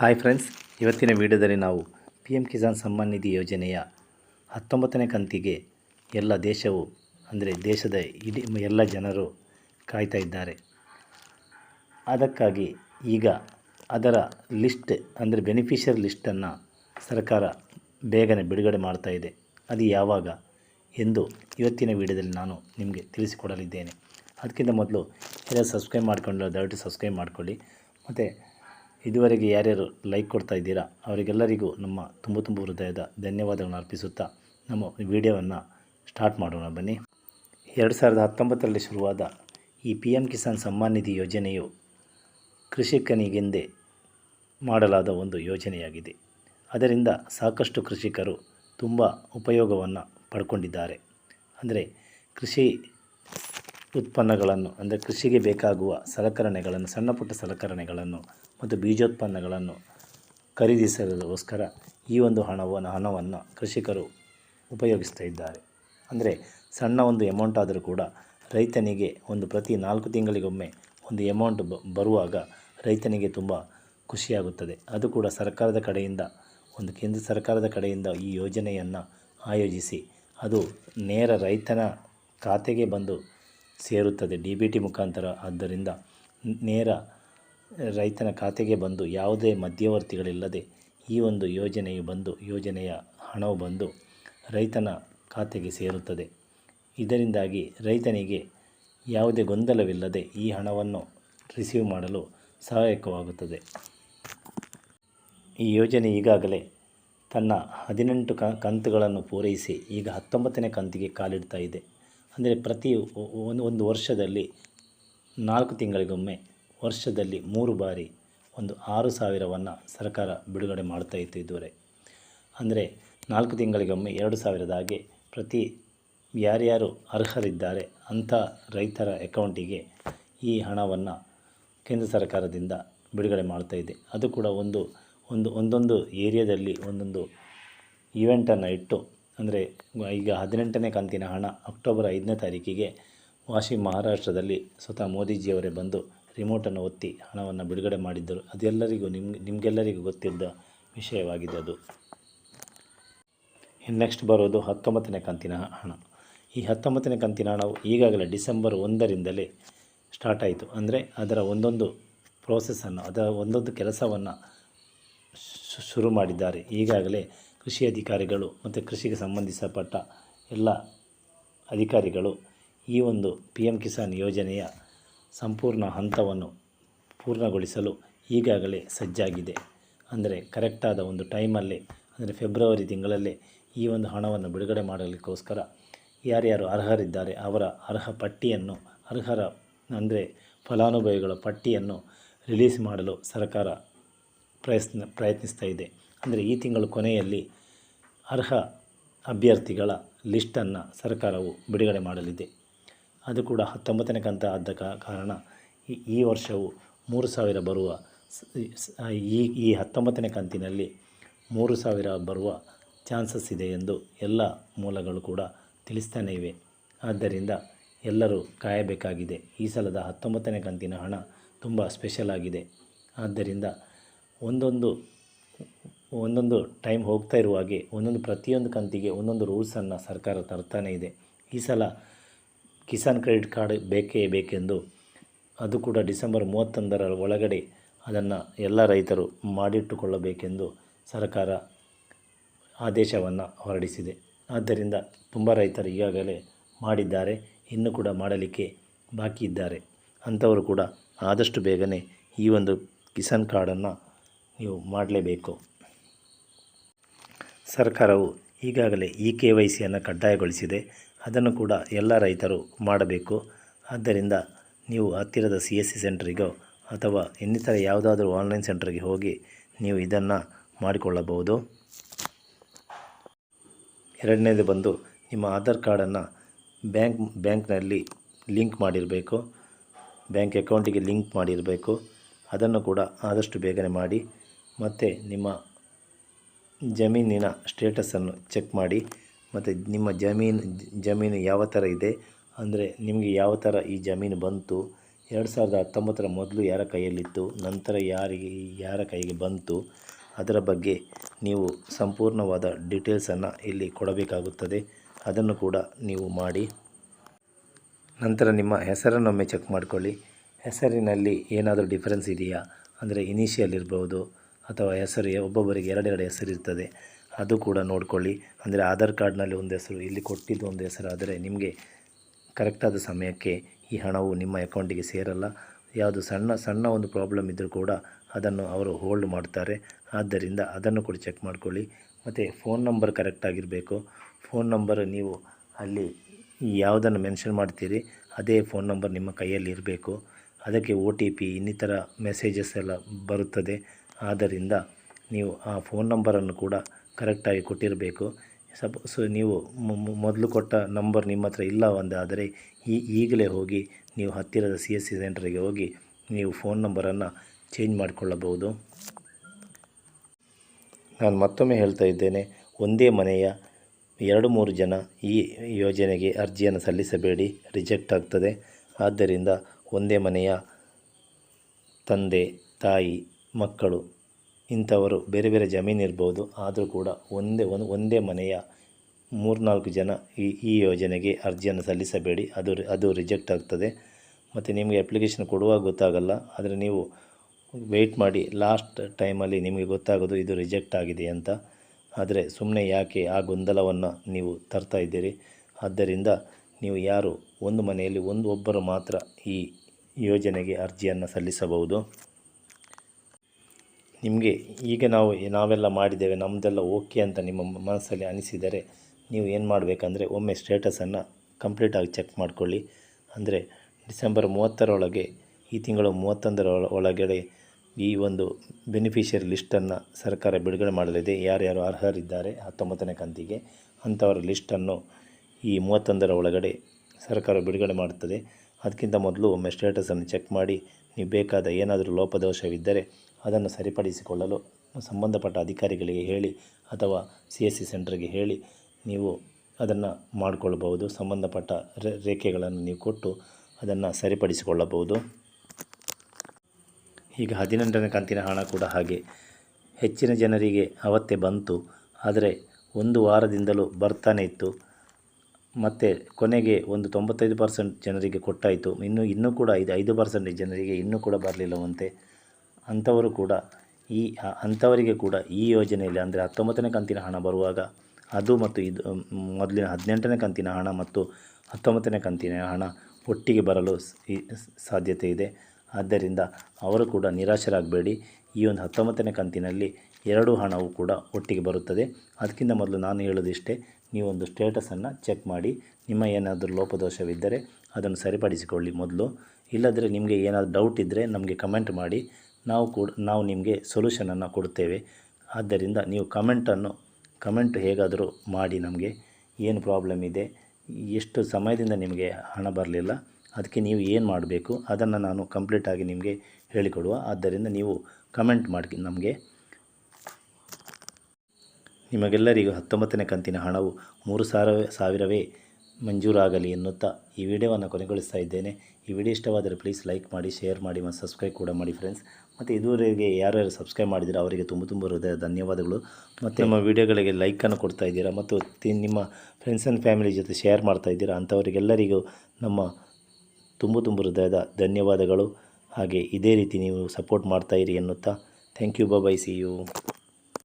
Hi friends, ಇವತ್ತಿನ ವಿಡಿಯೋದಲ್ಲಿ ನಾವು ಪಿ ಎಂ ಕಿಸಾನ್ ಸಮ್ಮಾನ್ ನಿಧಿ ಯೋಜನೆಯ ಹತ್ತೊಂಬತ್ತನೇ ಕಂತಿಗೆ ಎಲ್ಲ ದೇಶವು, ಅಂದರೆ ದೇಶದ ಇಡೀ ಎಲ್ಲ ಜನರು ಕಾಯ್ತಾ ಇದ್ದಾರೆ. ಅದಕ್ಕಾಗಿ ಈಗ ಅದರ ಲಿಸ್ಟ್, ಅಂದರೆ ಬೆನಿಫಿಷರಿ ಲಿಸ್ಟನ್ನು ಸರ್ಕಾರ ಬೇಗನೆ ಬಿಡುಗಡೆ ಮಾಡ್ತಾ ಇದೆ. ಅದು ಯಾವಾಗ ಎಂದು ಇವತ್ತಿನ ವಿಡಿಯೋದಲ್ಲಿ ನಾನು ನಿಮಗೆ ತಿಳಿಸಿಕೊಡಲಿದ್ದೇನೆ. ಅದಕ್ಕಿಂತ ಮೊದಲು ಎಲ್ಲ ಸಬ್ಸ್ಕ್ರೈಬ್ ಮಾಡ್ಕೊಂಡು, ದಯವಿಟ್ಟು ಸಬ್ಸ್ಕ್ರೈಬ್ ಮಾಡಿಕೊಳ್ಳಿ. ಮತ್ತು ಇದುವರೆಗೆ ಯಾರ್ಯಾರು ಲೈಕ್ ಕೊಡ್ತಾ ಇದ್ದೀರಾ, ಅವರಿಗೆಲ್ಲರಿಗೂ ನಮ್ಮ ತುಂಬ ತುಂಬ ಹೃದಯದ ಧನ್ಯವಾದಗಳನ್ನು ಅರ್ಪಿಸುತ್ತಾ ನಮ್ಮ ವಿಡಿಯೋವನ್ನು ಸ್ಟಾರ್ಟ್ ಮಾಡೋಣ ಬನ್ನಿ. ಎರಡು ಸಾವಿರದ ಹತ್ತೊಂಬತ್ತರಲ್ಲಿ ಶುರುವಾದ ಈ ಪಿ ಎಂ ಕಿಸಾನ್ ಸಮ್ಮಾನ್ ನಿಧಿ ಯೋಜನೆಯು ಕೃಷಿಕನಿಗೆಂದೇ ಮಾಡಲಾದ ಒಂದು ಯೋಜನೆಯಾಗಿದೆ. ಅದರಿಂದ ಸಾಕಷ್ಟು ಕೃಷಿಕರು ತುಂಬ ಉಪಯೋಗವನ್ನು ಪಡ್ಕೊಂಡಿದ್ದಾರೆ. ಅಂದರೆ ಕೃಷಿ ಉತ್ಪನ್ನಗಳನ್ನು, ಅಂದರೆ ಕೃಷಿಗೆ ಬೇಕಾಗುವ ಸಲಕರಣೆಗಳನ್ನು, ಸಣ್ಣ ಪುಟ್ಟ ಸಲಕರಣೆಗಳನ್ನು ಮತ್ತು ಬೀಜೋತ್ಪನ್ನಗಳನ್ನು ಖರೀದಿಸಲುಗೋಸ್ಕರ ಈ ಒಂದು ಹಣವನ್ನು ಹಣವನ್ನು ಕೃಷಿಕರು ಉಪಯೋಗಿಸ್ತಾ ಇದ್ದಾರೆ. ಅಂದರೆ ಸಣ್ಣ ಒಂದು ಎಮೌಂಟ್ ಆದರೂ ಕೂಡ ರೈತನಿಗೆ ಒಂದು ಪ್ರತಿ ನಾಲ್ಕು ತಿಂಗಳಿಗೊಮ್ಮೆ ಒಂದು ಎಮೌಂಟ್ ಬರುವಾಗ ರೈತನಿಗೆ ತುಂಬ ಖುಷಿಯಾಗುತ್ತದೆ. ಅದು ಕೂಡ ಸರ್ಕಾರದ ಕಡೆಯಿಂದ, ಒಂದು ಕೇಂದ್ರ ಸರ್ಕಾರದ ಕಡೆಯಿಂದ ಈ ಯೋಜನೆಯನ್ನು ಆಯೋಜಿಸಿ ಅದು ನೇರ ರೈತನ ಖಾತೆಗೆ ಬಂದು ಸೇರುತ್ತದೆ ಡಿ ಬಿ ಟಿ ಮುಖಾಂತರ. ಆದ್ದರಿಂದ ನೇರ ರೈತನ ಖಾತೆಗೆ ಬಂದು ಯಾವುದೇ ಮಧ್ಯವರ್ತಿಗಳಿಲ್ಲದೆ ಈ ಒಂದು ಯೋಜನೆಯು ಬಂದು, ಯೋಜನೆಯ ಹಣವು ಬಂದು ರೈತನ ಖಾತೆಗೆ ಸೇರುತ್ತದೆ. ಇದರಿಂದಾಗಿ ರೈತನಿಗೆ ಯಾವುದೇ ಗೊಂದಲವಿಲ್ಲದೆ ಈ ಹಣವನ್ನು ರಿಸೀವ್ ಮಾಡಲು ಸಹಾಯಕವಾಗುತ್ತದೆ. ಈ ಯೋಜನೆ ಈಗಾಗಲೇ ತನ್ನ ಹದಿನೆಂಟು ಕಂತುಗಳನ್ನು ಪೂರೈಸಿ ಈಗ ಹತ್ತೊಂಬತ್ತನೇ ಕಂತಿಗೆ ಕಾಲಿಡ್ತಾ ಇದೆ. ಅಂದರೆ ಪ್ರತಿ ಒಂದು ಒಂದು ವರ್ಷದಲ್ಲಿ ನಾಲ್ಕು ತಿಂಗಳಿಗೊಮ್ಮೆ ವರ್ಷದಲ್ಲಿ ಮೂರು ಬಾರಿ ಒಂದು ಆರು ಸಾವಿರವನ್ನು ಸರ್ಕಾರ ಬಿಡುಗಡೆ ಮಾಡ್ತಾ ಇತ್ತು ಇದುವರೆ ಅಂದರೆ ನಾಲ್ಕು ತಿಂಗಳಿಗೊಮ್ಮೆ ಎರಡು ಸಾವಿರದ ಹಾಗೆ ಪ್ರತಿ ಯಾರ್ಯಾರು ಅರ್ಹರಿದ್ದಾರೆ ಅಂಥ ರೈತರ ಅಕೌಂಟಿಗೆ ಈ ಹಣವನ್ನು ಕೇಂದ್ರ ಸರ್ಕಾರದಿಂದ ಬಿಡುಗಡೆ ಮಾಡ್ತಾ ಇದೆ. ಅದು ಕೂಡ ಒಂದು ಒಂದು, ಒಂದೊಂದು ಏರಿಯಾದಲ್ಲಿ ಒಂದೊಂದು ಈವೆಂಟನ್ನು ಇಟ್ಟು, ಅಂದರೆ ಈಗ ಹದಿನೆಂಟನೇ ಕಂತಿನ ಹಣ ಅಕ್ಟೋಬರ್ ಐದನೇ ತಾರೀಕಿಗೆ ವಾಶಿ ಮಹಾರಾಷ್ಟ್ರದಲ್ಲಿ ಸ್ವತಃ ಮೋದಿಜಿಯವರೇ ಬಂದು ರಿಮೋಟನ್ನು ಒತ್ತಿ ಹಣವನ್ನು ಬಿಡುಗಡೆ ಮಾಡಿದ್ದರು. ಅದೆಲ್ಲರಿಗೂ ನಿಮ್ಗೆ ನಿಮಗೆಲ್ಲರಿಗೂ ಗೊತ್ತಿದ್ದ ವಿಷಯವಾಗಿದೆ ಅದು. ನೆಕ್ಸ್ಟ್ ಬರೋದು ಹತ್ತೊಂಬತ್ತನೇ ಕಂತಿನ ಹಣ. ಈ ಹತ್ತೊಂಬತ್ತನೇ ಕಂತಿನ ಹಣವು ಈಗಾಗಲೇ ಡಿಸೆಂಬರ್ ಒಂದರಿಂದಲೇ ಸ್ಟಾರ್ಟ್ ಆಯಿತು. ಅಂದರೆ ಅದರ ಒಂದೊಂದು ಪ್ರೋಸೆಸ್ಸನ್ನು ಅದರ ಒಂದೊಂದು ಕೆಲಸವನ್ನು ಶುರು ಮಾಡಿದ್ದಾರೆ. ಈಗಾಗಲೇ ಕೃಷಿ ಅಧಿಕಾರಿಗಳು ಮತ್ತು ಕೃಷಿಗೆ ಸಂಬಂಧಿಸಪಟ್ಟ ಎಲ್ಲ ಅಧಿಕಾರಿಗಳು ಈ ಒಂದು ಪಿ ಎಂ ಕಿಸಾನ್ ಯೋಜನೆಯ ಸಂಪೂರ್ಣ ಹಂತವನ್ನು ಪೂರ್ಣಗೊಳಿಸಲು ಈಗಾಗಲೇ ಸಜ್ಜಾಗಿದೆ. ಅಂದರೆ ಕರೆಕ್ಟಾದ ಒಂದು ಟೈಮಲ್ಲಿ ಅಂದರೆ ಫೆಬ್ರವರಿ ತಿಂಗಳಲ್ಲೇ ಈ ಒಂದು ಹಣವನ್ನು ಬಿಡುಗಡೆ ಮಾಡಲಿಕ್ಕೋಸ್ಕರ ಯಾರ್ಯಾರು ಅರ್ಹರಿದ್ದಾರೆ, ಅವರ ಅರ್ಹ ಪಟ್ಟಿಯನ್ನು, ಅರ್ಹರ ಅಂದರೆ ಫಲಾನುಭವಿಗಳ ಪಟ್ಟಿಯನ್ನು ರಿಲೀಸ್ ಮಾಡಲು ಸರ್ಕಾರ ಪ್ರಯತ್ನ, ಪ್ರಯತ್ನಿಸ್ತಾ ಇದೆ. ಅಂದರೆ ಈ ತಿಂಗಳು ಕೊನೆಯಲ್ಲಿ ಅರ್ಹ ಅಭ್ಯರ್ಥಿಗಳ ಲಿಸ್ಟನ್ನು ಸರ್ಕಾರವು ಬಿಡುಗಡೆ ಮಾಡಲಿದೆ. ಅದು ಕೂಡ ಹತ್ತೊಂಬತ್ತನೇ ಕಂತ ಆದ ಕಾರಣ ಈ ವರ್ಷವು ಮೂರು ಸಾವಿರ ಬರುವ ಈ ಈ ಹತ್ತೊಂಬತ್ತನೇ ಕಂತಿನಲ್ಲಿ ಮೂರು ಸಾವಿರ ಬರುವ ಚಾನ್ಸಸ್ ಇದೆ ಎಂದು ಎಲ್ಲ ಮೂಲಗಳು ಕೂಡ ತಿಳಿಸ್ತಾನೇ ಇವೆ. ಆದ್ದರಿಂದ ಎಲ್ಲರೂ ಕಾಯಬೇಕಾಗಿದೆ. ಈ ಸಲದ ಹತ್ತೊಂಬತ್ತನೇ ಕಂತಿನ ಹಣ ತುಂಬ ಸ್ಪೆಷಲ್ ಆಗಿದೆ. ಆದ್ದರಿಂದ ಒಂದೊಂದು ಒಂದೊಂದು ಟೈಮ್ ಹೋಗ್ತಾ ಇರುವ ಹಾಗೆ ಒಂದೊಂದು ಪ್ರತಿಯೊಂದು ಕಂತಿಗೆ ಒಂದೊಂದು ರೂಲ್ಸನ್ನು ಸರ್ಕಾರ ತರ್ತಾನೇ ಇದೆ. ಈ ಸಲ ಕಿಸಾನ್ ಕ್ರೆಡಿಟ್ ಕಾರ್ಡ್ ಬೇಕೇ ಬೇಕೆಂದು ಅದು ಕೂಡ ಡಿಸೆಂಬರ್ ಮೂವತ್ತೊಂದರ ಒಳಗಡೆ ಅದನ್ನು ಎಲ್ಲ ರೈತರು ಮಾಡಿಟ್ಟುಕೊಳ್ಳಬೇಕೆಂದು ಸರ್ಕಾರ ಆದೇಶವನ್ನು ಹೊರಡಿಸಿದೆ. ಆದ್ದರಿಂದ ತುಂಬ ರೈತರು ಈಗಾಗಲೇ ಮಾಡಿದ್ದಾರೆ, ಇನ್ನೂ ಕೂಡ ಮಾಡಲಿಕ್ಕೆ ಬಾಕಿ ಇದ್ದಾರೆ. ಅಂಥವರು ಕೂಡ ಆದಷ್ಟು ಬೇಗನೆ ಈ ಒಂದು ಕಿಸಾನ್ ಕಾರ್ಡನ್ನು ನೀವು ಮಾಡಲೇಬೇಕು. ಸರ್ಕಾರವು ಈಗಾಗಲೇ ಇ ಕೆ ವೈ ಸಿಯನ್ನು ಕಡ್ಡಾಯಗೊಳಿಸಿದೆ. ಅದನ್ನು ಕೂಡ ಎಲ್ಲ ರೈತರು ಮಾಡಬೇಕು. ಆದ್ದರಿಂದ ನೀವು ಹತ್ತಿರದ ಸಿ ಎಸ್ ಸಿ ಸೆಂಟ್ರಿಗೋ ಅಥವಾ ಇನ್ನಿತರ ಯಾವುದಾದ್ರೂ ಆನ್ಲೈನ್ ಸೆಂಟ್ರಿಗೆ ಹೋಗಿ ನೀವು ಇದನ್ನು ಮಾಡಿಕೊಳ್ಳಬಹುದು. ಎರಡನೇದು ಬಂದು ನಿಮ್ಮ ಆಧಾರ್ ಕಾರ್ಡನ್ನು ಬ್ಯಾಂಕ್, ಬ್ಯಾಂಕ್ನಲ್ಲಿ ಲಿಂಕ್ ಮಾಡಿರಬೇಕು. ಬ್ಯಾಂಕ್ ಅಕೌಂಟಿಗೆ ಲಿಂಕ್ ಮಾಡಿರಬೇಕು. ಅದನ್ನು ಕೂಡ ಆದಷ್ಟು ಬೇಗನೆ ಮಾಡಿ ಮತ್ತು ನಿಮ್ಮ ಜಮೀನಿನ ಸ್ಟೇಟಸನ್ನು ಚೆಕ್ ಮಾಡಿ. ಮತ್ತು ನಿಮ್ಮ ಜಮೀನು ಜಮೀನು ಯಾವ ಥರ ಇದೆ? ಅಂದರೆ ನಿಮಗೆ ಯಾವ ಥರ ಈ ಜಮೀನು ಬಂತು? ಎರಡು ಸಾವಿರದ ಹತ್ತೊಂಬತ್ತರ ಮೊದಲು ಯಾರ ಕೈಯಲ್ಲಿತ್ತು? ನಂತರ ಯಾರಿಗೆ, ಯಾರ ಕೈಗೆ ಬಂತು? ಅದರ ಬಗ್ಗೆ ನೀವು ಸಂಪೂರ್ಣವಾದ ಡೀಟೇಲ್ಸನ್ನು ಇಲ್ಲಿ ಕೊಡಬೇಕಾಗುತ್ತದೆ. ಅದನ್ನು ಕೂಡ ನೀವು ಮಾಡಿ. ನಂತರ ನಿಮ್ಮ ಹೆಸರನ್ನೊಮ್ಮೆ ಚೆಕ್ ಮಾಡಿಕೊಳ್ಳಿ. ಹೆಸರಿನಲ್ಲಿ ಏನಾದರೂ ಡಿಫರೆನ್ಸ್ ಇದೆಯಾ? ಅಂದರೆ ಇನಿಷಿಯಲ್ ಇರ್ಬೋದು, ಅಥವಾ ಹೆಸರು, ಒಬ್ಬೊಬ್ಬರಿಗೆ ಎರಡೆರಡು ಹೆಸರು ಇರ್ತದೆ ಅದು ಕೂಡ ನೋಡಿಕೊಳ್ಳಿ. ಅಂದರೆ ಆಧಾರ್ ಕಾರ್ಡ್ನಲ್ಲಿ ಒಂದು ಹೆಸರು, ಇಲ್ಲಿ ಕೊಟ್ಟಿದ್ದು ಒಂದು ಹೆಸರು ಆದರೆ ನಿಮಗೆ ಕರೆಕ್ಟಾದ ಸಮಯಕ್ಕೆ ಈ ಹಣವು ನಿಮ್ಮ ಅಕೌಂಟಿಗೆ ಸೇರಲ್ಲ. ಯಾವುದು ಸಣ್ಣ ಸಣ್ಣ ಒಂದು ಪ್ರಾಬ್ಲಮ್ ಇದ್ದರೂ ಕೂಡ ಅದನ್ನು ಅವರು ಹೋಲ್ಡ್ ಮಾಡ್ತಾರೆ. ಆದ್ದರಿಂದ ಅದನ್ನು ಕೂಡ ಚೆಕ್ ಮಾಡ್ಕೊಳ್ಳಿ. ಮತ್ತು ಫೋನ್ ನಂಬರ್ ಕರೆಕ್ಟಾಗಿರಬೇಕು ಫೋನ್ ನಂಬರ್ ನೀವು ಅಲ್ಲಿ ಯಾವುದನ್ನು ಮೆನ್ಷನ್ ಮಾಡ್ತೀರಿ, ಅದೇ ಫೋನ್ ನಂಬರ್ ನಿಮ್ಮ ಕೈಯಲ್ಲಿ ಇರಬೇಕು. ಅದಕ್ಕೆ ಒ ಟಿ ಪಿ, ಇನ್ನಿತರ ಮೆಸೇಜಸ್ ಎಲ್ಲ ಬರುತ್ತದೆ. ಆದ್ದರಿಂದ ನೀವು ಆ ಫೋನ್ ನಂಬರನ್ನು ಕೂಡ ಕರೆಕ್ಟಾಗಿ ಕೊಟ್ಟಿರಬೇಕು. ಸಪೋಸ್ ನೀವು ಮೊ- ಮೊ- ಮೊದಲು ಕೊಟ್ಟ ನಂಬರ್ ನಿಮ್ಮ ಹತ್ರ ಇಲ್ಲ ಒಂದಾದರೆ ಈ, ಈಗಲೇ ಹೋಗಿ ನೀವು ಹತ್ತಿರದ ಸಿ ಎಸ್ ಸಿ ಸೆಂಟರ್ಗೆ ಹೋಗಿ ನೀವು ಫೋನ್ ನಂಬರನ್ನು ಚೇಂಜ್ ಮಾಡಿಕೊಳ್ಳಬಹುದು. ನಾನು ಮತ್ತೊಮ್ಮೆ ಹೇಳ್ತಾ ಇದ್ದೇನೆ, ಒಂದೇ ಮನೆಯ ಎರಡು ಮೂರು ಜನ ಈ ಯೋಜನೆಗೆ ಅರ್ಜಿಯನ್ನು ಸಲ್ಲಿಸಬೇಡಿ, ರಿಜೆಕ್ಟ್ ಆಗ್ತದೆ. ಆದ್ದರಿಂದ ಒಂದೇ ಮನೆಯ ತಂದೆ, ತಾಯಿ, ಮಕ್ಕಳು ಇಂಥವರು ಬೇರೆ ಬೇರೆ ಜಮೀನು ಇರ್ಬೋದು, ಆದರೂ ಕೂಡ ಒಂದೇ ಒಂದು, ಒಂದೇ ಮನೆಯ ಮೂರ್ನಾಲ್ಕು ಜನ ಈ ಈ ಯೋಜನೆಗೆ ಅರ್ಜಿಯನ್ನು ಸಲ್ಲಿಸಬೇಡಿ. ಅದು ಅದು ರಿಜೆಕ್ಟ್ ಆಗ್ತದೆ. ಮತ್ತು ನಿಮಗೆ ಅಪ್ಲಿಕೇಶನ್ ಕೊಡುವಾಗ ಗೊತ್ತಾಗಲ್ಲ, ಆದರೆ ನೀವು ವೆಯ್ಟ್ ಮಾಡಿ ಲಾಸ್ಟ್ ಟೈಮಲ್ಲಿ ನಿಮಗೆ ಗೊತ್ತಾಗೋದು ಇದು ರಿಜೆಕ್ಟ್ ಆಗಿದೆ ಅಂತ. ಆದರೆ ಸುಮ್ಮನೆ ಯಾಕೆ ಆ ಗೊಂದಲವನ್ನು ನೀವು ತರ್ತಾ ಇದ್ದೀರಿ? ಆದ್ದರಿಂದ ನೀವು ಯಾರು? ಒಂದು ಮನೆಯಲ್ಲಿ ಒಂದು, ಒಬ್ಬರು ಮಾತ್ರ ಈ ಯೋಜನೆಗೆ ಅರ್ಜಿಯನ್ನು ಸಲ್ಲಿಸಬಹುದು. ನಿಮಗೆ ಈಗ ನಾವು ನಾವೆಲ್ಲ ಮಾಡಿದ್ದೇವೆ ನಮ್ಮದೆಲ್ಲ ಓಕೆ ಅಂತ ನಿಮ್ಮ ಮನಸ್ಸಲ್ಲಿ ಅನಿಸಿದರೆ ನೀವು ಏನು ಮಾಡಬೇಕಂದ್ರೆ ಒಮ್ಮೆ ಸ್ಟೇಟಸನ್ನು ಕಂಪ್ಲೀಟಾಗಿ ಚೆಕ್ ಮಾಡಿಕೊಳ್ಳಿ. ಅಂದರೆ ಡಿಸೆಂಬರ್ ಮೂವತ್ತರೊಳಗೆ ಈ ತಿಂಗಳು ಮೂವತ್ತೊಂದರ ಒಳ- ಒಳಗಡೆ ಈ ಒಂದು ಬೆನಿಫಿಷಿಯರಿ ಲಿಸ್ಟನ್ನು ಸರ್ಕಾರ ಬಿಡುಗಡೆ ಮಾಡಲಿದೆ. ಯಾರ್ಯಾರು ಅರ್ಹರಿದ್ದಾರೆ ಹತ್ತೊಂಬತ್ತನೇ ಕಂತಿಗೆ ಅಂಥವರ ಲಿಸ್ಟನ್ನು ಈ ಮೂವತ್ತೊಂದರ ಒಳಗಡೆ ಸರ್ಕಾರ ಬಿಡುಗಡೆ ಮಾಡುತ್ತದೆ ಅದಕ್ಕಿಂತ ಮೊದಲು ಒಮ್ಮೆ ಸ್ಟೇಟಸನ್ನು ಚೆಕ್ ಮಾಡಿ, ನೀವು ಬೇಕಾದ ಏನಾದರೂ ಲೋಪದೋಷವಿದ್ದರೆ ಅದನ್ನು ಸರಿಪಡಿಸಿಕೊಳ್ಳಲು ಸಂಬಂಧಪಟ್ಟ ಅಧಿಕಾರಿಗಳಿಗೆ ಹೇಳಿ ಅಥವಾ ಸಿ ಎಸ್ ಸಿ ಸೆಂಟ್ರಿಗೆ ಹೇಳಿ ನೀವು ಅದನ್ನು ಮಾಡಿಕೊಳ್ಳಬಹುದು ಸಂಬಂಧಪಟ್ಟ ರೇಖೆಗಳನ್ನು ನೀವು ಕೊಟ್ಟು ಅದನ್ನು ಸರಿಪಡಿಸಿಕೊಳ್ಳಬಹುದು. ಈಗ ಹದಿನೆಂಟನೇ ಕಂತಿನ ಹಣ ಕೂಡ ಹಾಗೆ. ಹೆಚ್ಚಿನ ಜನರಿಗೆ ಅವತ್ತೇ ಬಂತು. ಆದರೆ ಒಂದು ವಾರದಿಂದಲೂ ಬರ್ತಾನೆ ಇತ್ತು. ಮತ್ತು ಕೊನೆಗೆ ಒಂದು ತೊಂಬತ್ತೈದು ಪರ್ಸೆಂಟ್ ಜನರಿಗೆ ಕೊಟ್ಟಾಯಿತು. ಇನ್ನು, ಇನ್ನೂ ಕೂಡ ಐದು ಐದು ಪರ್ಸೆಂಟೇಜ್ ಜನರಿಗೆ ಇನ್ನೂ ಕೂಡ ಬರಲಿಲ್ಲವಂತೆ. ಅಂಥವರು ಕೂಡ ಈ ಅಂಥವರಿಗೆ ಕೂಡ ಈ ಯೋಜನೆಯಲ್ಲಿ ಅಂದರೆ ಹತ್ತೊಂಬತ್ತನೇ ಕಂತಿನ ಹಣ ಬರುವಾಗ ಅದು ಮತ್ತು ಇದು ಮೊದಲಿನ ಹದಿನೆಂಟನೇ ಕಂತಿನ ಹಣ ಮತ್ತು ಹತ್ತೊಂಬತ್ತನೇ ಕಂತಿನ ಹಣ ಒಟ್ಟಿಗೆ ಬರಲು ಸಾಧ್ಯತೆ ಇದೆ. ಆದ್ದರಿಂದ ಅವರು ಕೂಡ ನಿರಾಶರಾಗಬೇಡಿ. ಈ ಒಂದು ಹತ್ತೊಂಬತ್ತನೇ ಕಂತಿನಲ್ಲಿ ಎರಡು ಹಣವು ಕೂಡ ಒಟ್ಟಿಗೆ ಬರುತ್ತದೆ. ಅದಕ್ಕಿಂತ ಮೊದಲು ನಾನು ಹೇಳೋದಿಷ್ಟೇ ನೀವೊಂದು ಸ್ಟೇಟಸನ್ನು ಚೆಕ್ ಮಾಡಿ. ನಿಮ್ಮ ಏನಾದರೂ ಲೋಪದೋಷವಿದ್ದರೆ ಅದನ್ನು ಸರಿಪಡಿಸಿಕೊಳ್ಳಿ ಮೊದಲು. ಇಲ್ಲದ್ರೆ ನಿಮಗೆ ಏನಾದರೂ ಡೌಟ್ ಇದ್ದರೆ ನಮಗೆ ಕಮೆಂಟ್ ಮಾಡಿ. ನಾವು ಕೂಡ, ನಾವು ನಿಮಗೆ ಸೊಲ್ಯೂಷನನ್ನು ಕೊಡುತ್ತೇವೆ. ಆದ್ದರಿಂದ ನೀವು ಕಮೆಂಟನ್ನು ಕಮೆಂಟ್ ಹೇಗಾದರೂ ಮಾಡಿ ನಮಗೆ. ಏನು ಪ್ರಾಬ್ಲಮ್ ಇದೆ? ಎಷ್ಟು ಸಮಯದಿಂದ ನಿಮಗೆ ಹಣ ಬರಲಿಲ್ಲ? ಅದಕ್ಕೆ ನೀವು ಏನು ಮಾಡಬೇಕು? ಅದನ್ನು ನಾನು ಕಂಪ್ಲೀಟಾಗಿ ನಿಮಗೆ ಹೇಳಿಕೊಡುವ. ಆದ್ದರಿಂದ ನೀವು ಕಮೆಂಟ್ ಮಾಡಿ ನಮಗೆ. ನಿಮಗೆಲ್ಲರಿಗೂ ಹತ್ತೊಂಬತ್ತನೇ ಕಂತಿನ ಹಣವು ಮೂರು ಸಾವಿರ, ಸಾವಿರವೇ ಮಂಜೂರಾಗಲಿ ಎನ್ನುತ್ತಾ ಈ ವಿಡಿಯೋವನ್ನು ಕೊನೆಗೊಳಿಸ್ತಾ ಇದ್ದೇನೆ. ಈ ವಿಡಿಯೋ ಇಷ್ಟವಾದರೆ ಪ್ಲೀಸ್ ಲೈಕ್ ಮಾಡಿ ಶೇರ್ ಮಾಡಿ ಮತ್ತು ಸಬ್ಸ್ಕ್ರೈಬ್ ಕೂಡ ಮಾಡಿ ಫ್ರೆಂಡ್ಸ್ ಮತ್ತು ಇದುವರೆಗೆ ಯಾರ್ಯಾರು ಸಬ್ಸ್ಕ್ರೈಬ್ ಮಾಡಿದ್ದೀರಾ ಅವರಿಗೆ ತುಂಬ ತುಂಬ ಹೃದಯ ಧನ್ಯವಾದಗಳು. ಮತ್ತು ನಮ್ಮ ವಿಡಿಯೋಗಳಿಗೆ ಲೈಕನ್ನು ಕೊಡ್ತಾ ಇದ್ದೀರಾ ಮತ್ತು ನಿಮ್ಮ ಫ್ರೆಂಡ್ಸ್ ಆ್ಯಂಡ್ ಫ್ಯಾಮಿಲಿ ಜೊತೆ ಶೇರ್ ಮಾಡ್ತಾ ಇದ್ದೀರಾ ಅಂಥವರಿಗೆಲ್ಲರಿಗೂ ನಮ್ಮ ತುಂಬ ತುಂಬ ಹೃದಯದ ಧನ್ಯವಾದಗಳು. ಹಾಗೆ ಇದೇ ರೀತಿ ನೀವು ಸಪೋರ್ಟ್ ಮಾಡ್ತಾ ಇರಿ ಎನ್ನುತ್ತಾ thank you bye see you